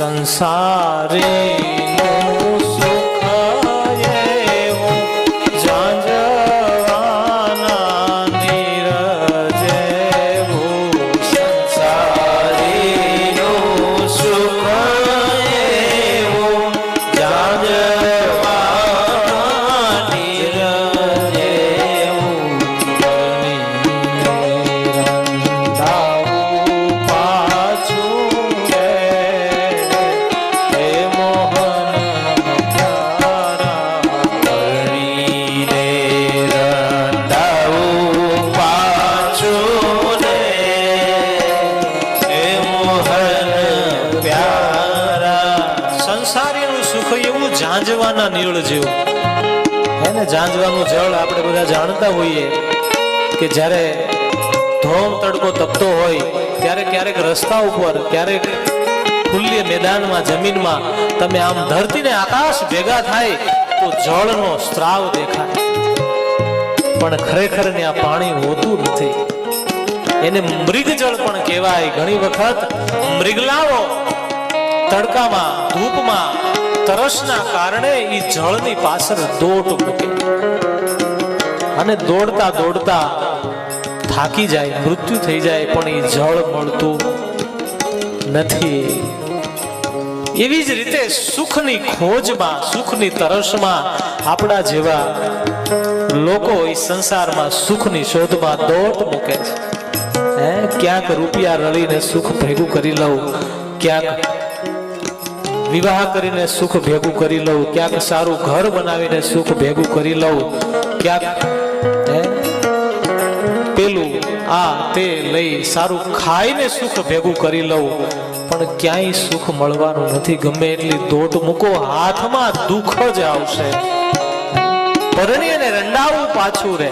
સંસારીનું સુખ એવું ઝાંઝવાના નીળ જેવું. હે ને ઝાંઝવાનું જળ આપણે બધા જાણતા હોઈએ કે જ્યારે ધોમ તડકો તપતો હોય ત્યારે ક્યારેક રસ્તા ઉપર, ક્યારેક ખુલ્લી મેદાનમાં, જમીનમાં તમે આમ ધરતીને આકાશ ભેગા થાય તો જળનો સ્ત્રાવ દેખાય. પણ ખરેખર ને આ પાણી હોતું નથી. એને મૃગજળ પણ કહેવાય. ઘણી વખત મૃગલાઓ તડકામાં, ધૂપમાં તરસના કારણે એ જળની પાછળ દોટ મૂકે. અને દોડતા દોડતા થાકી જાય, મૃત્યુ થઈ જાય, પણ એ જળ મળતું નથી. એવી જ રીતે સુખની ખોજમાં, સુખની તરસમાં આપણા જેવા લોકો એ સંસારમાં સુખની શોધમાં દોટ મૂકે છે. ક્યાંક રૂપિયા રળીને સુખ ભેગું કરી લઉં, ક્યાંક વિવાહ કરીને સુખ ભેગું કરી લઉં, ક્યાંક સારું ઘર બનાવીને સુખ ભેગું કરી લઉં, ક્યાંક પેલું, આ તે લઈ સારું ખાઈને સુખ ભેગું કરી લઉં, પણ ક્યાંય સુખ મળવાનું નથી. ગમે એટલી દોટ મૂકો, હાથમાં દુઃખ જ આવશે. પરણી અને રંડાવું પાછું રહે.